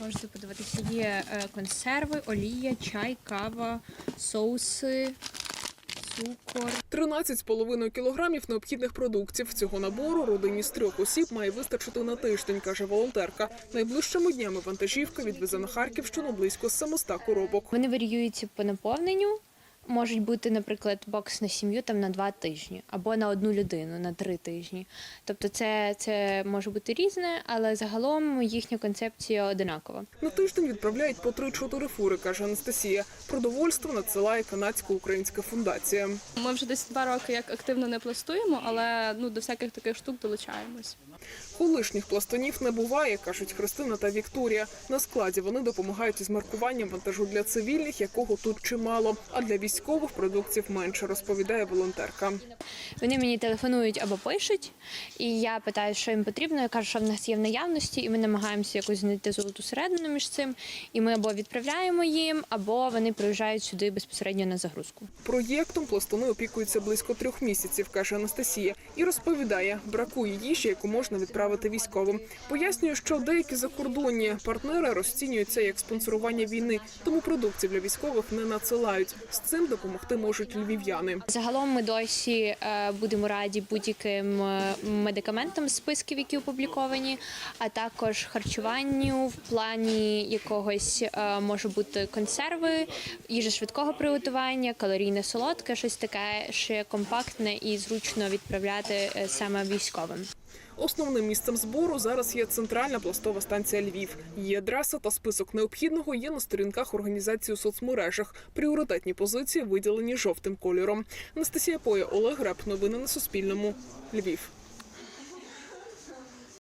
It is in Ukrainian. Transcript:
Можете подивитися, є е, консерви, олія, чай, кава, соуси, цукор. 13,5 кілограмів необхідних продуктів цього набору родині з трьох осіб має вистачити на тиждень, каже волонтерка. Найближчими днями вантажівка відвезе на Харківщину близько 700 коробок. Вони варіюються по наповненню. Можуть бути, наприклад, бокс на сім'ю там на два тижні або на одну людину на три тижні. Тобто, це, це може бути різне, але загалом їхня концепція одинакова. На тиждень відправляють по 3-4 фури, каже Анастасія. Продовольство надсилає канадсько-українська фундація. Ми вже десь два роки як активно не пластуємо, але ну до всяких таких штук долучаємось. Колишніх пластунів не буває, кажуть Христина та Вікторія. На складі вони допомагають із маркуванням вантажу для цивільних, якого тут чимало. А для військових продуктів менше, розповідає волонтерка. Вони мені телефонують або пишуть, і я питаю, що їм потрібно. Я кажу, що в нас є в наявності, і ми намагаємося якось знайти золоту середину між цим. І ми або відправляємо їм, або вони приїжджають сюди безпосередньо на загрузку. Проєктом пластуни опікуються близько трьох місяців, каже Анастасія, і розповідає, бракує їжі, яку можна відправити військовим. Пояснює, що деякі закордонні партнери розцінюють це як спонсорування війни, тому продуктів для військових не надсилають. З цим допомогти можуть львів'яни. Загалом ми досі е, будемо раді будь-яким е, медикаментам списків, які опубліковані, а також харчуванню в плані якогось е, може бути консерви, їжа швидкого приготування, калорійне солодке, щось таке ще компактне і зручно відправляти саме військовим. Основним місцем збору зараз є центральна пластова станція Львів. Її адреса та список необхідного є на сторінках організації у соцмережах. Пріоритетні позиції виділені жовтим кольором. Анастасія Поя, Олег Греб. Новини на Суспільному. Львів.